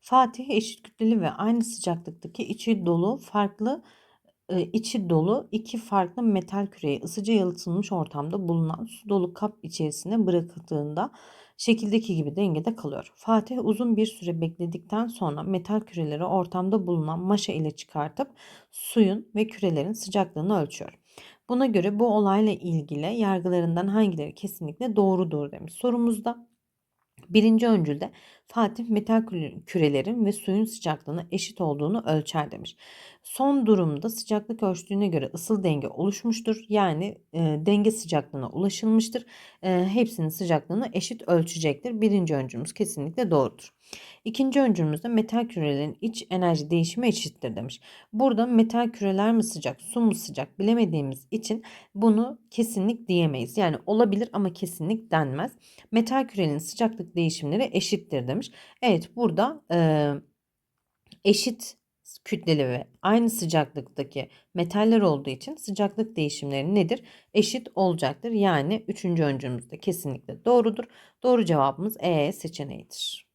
Fatih eşit kütleli ve aynı sıcaklıktaki içi dolu farklı e, içi dolu iki farklı metal küreyi ısıca yalıtılmış ortamda bulunan su dolu kap içerisine bırakıldığında şekildeki gibi dengede kalıyor. Fatih uzun bir süre bekledikten sonra metal küreleri ortamda bulunan maşa ile çıkartıp suyun ve kürelerin sıcaklığını ölçüyor. Buna göre bu olayla ilgili yargılarından hangileri kesinlikle doğrudur demiş sorumuzda. Birinci öncülde Fatih metal kürelerin ve suyun sıcaklığına eşit olduğunu ölçer demiş. Son durumda sıcaklık ölçtüğüne göre ısıl denge oluşmuştur. Yani e, denge sıcaklığına ulaşılmıştır. E, hepsinin sıcaklığını eşit ölçecektir. Birinci öncülümüz kesinlikle doğrudur. İkinci öncülümüzde metal kürelerin iç enerji değişimi eşittir demiş. Burada metal küreler mi sıcak, su mu sıcak bilemediğimiz için bunu kesinlik diyemeyiz. Yani olabilir ama kesinlik denmez. Metal kürenin sıcaklık değişimleri eşittir demiş. Evet burada e, eşit kütleli ve aynı sıcaklıktaki metaller olduğu için sıcaklık değişimleri nedir? Eşit olacaktır. Yani üçüncü öncülümüz de kesinlikle doğrudur. Doğru cevabımız E seçeneğidir.